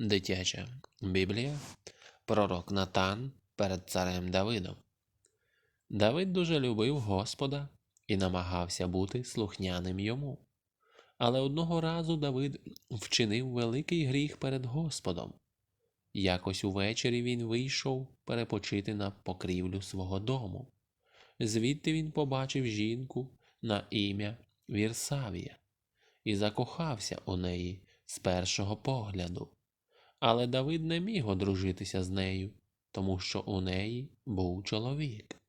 Дитяча Біблія, пророк Натан перед царем Давидом. Давид дуже любив Господа і намагався бути слухняним йому. Але одного разу Давид вчинив великий гріх перед Господом. Якось увечері він вийшов перепочити на покрівлю свого дому. Звідти він побачив жінку на ім'я Вірсавія і закохався у неї з першого погляду. Але Давид не міг одружитися з нею, тому що у неї був чоловік.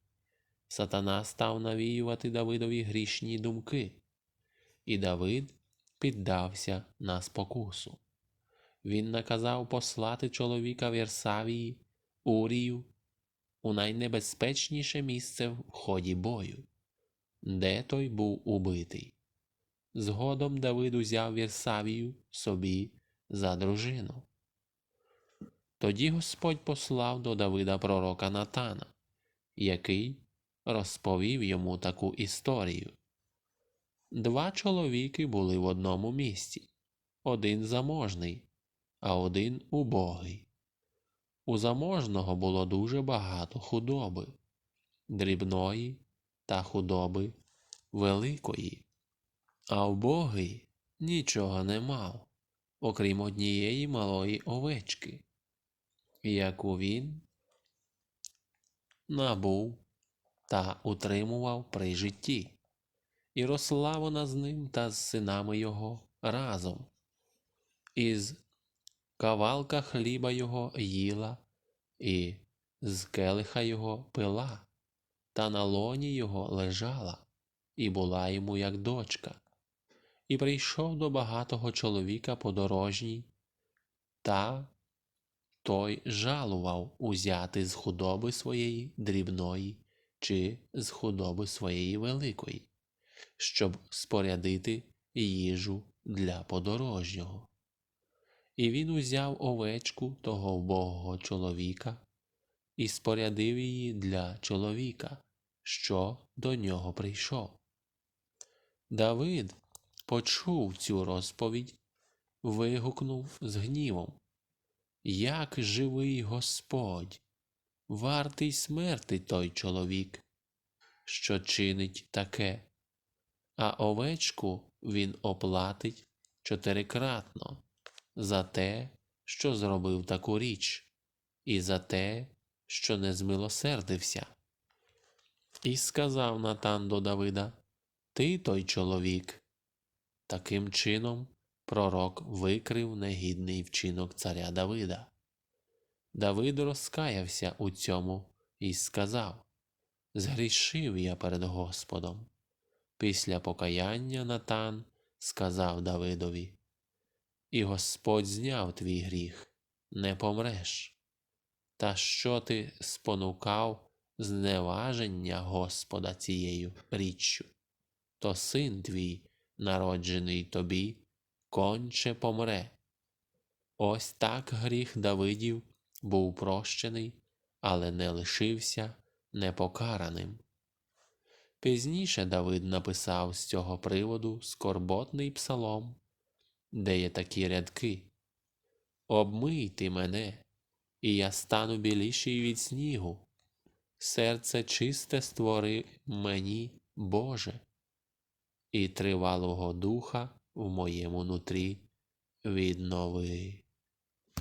Сатана став навіювати Давидові грішні думки, і Давид піддався на спокусу. Він наказав послати чоловіка Вірсавії, Урію, у найнебезпечніше місце в ході бою, де той був убитий. Згодом Давид узяв Вірсавію собі за дружину. Тоді Господь послав до Давида пророка Натана, який розповів йому таку історію. Два чоловіки були в одному місці, один заможний, а один убогий. У заможного було дуже багато худоби, дрібної та худоби великої, а убогий нічого не мав, окрім однієї малої овечки, яку він набув та утримував при житті, і росла вона з ним та з синами його разом. Із кавалка хліба його їла, і з келиха його пила, та на лоні його лежала, і була йому як дочка. І прийшов до багатого чоловіка подорожній, та той жалував узяти з худоби своєї дрібної чи з худоби своєї великої, щоб спорядити їжу для подорожнього. І він узяв овечку того вбогого чоловіка і спорядив її для чоловіка, що до нього прийшов. Давид почув цю розповідь, вигукнув з гнівом Як живий Господь, вартий смерти той чоловік, що чинить таке, а овечку він оплатить чотирикратно за те, що зробив таку річ, і за те, що не змилосердився. І сказав Натан до Давида Ти той чоловік. Таким чином пророк викрив негідний вчинок царя Давида. Давид розкаявся у цьому і сказав Згрішив я перед Господом. Після покаяння Натан сказав Давидові І Господь зняв твій гріх, не помреш. Та що ти спонукав зневаження Господа цією річчю, то син твій, народжений тобі, конче помре. Ось так гріх Давидів був прощений, але не лишився непокараним. Пізніше Давид написав з цього приводу скорботний псалом, де є такі рядки Обмий ти мене, і я стану біліший від снігу. Серце чисте створи мені, Боже, і тривалого духа в моєму нутрі віднови.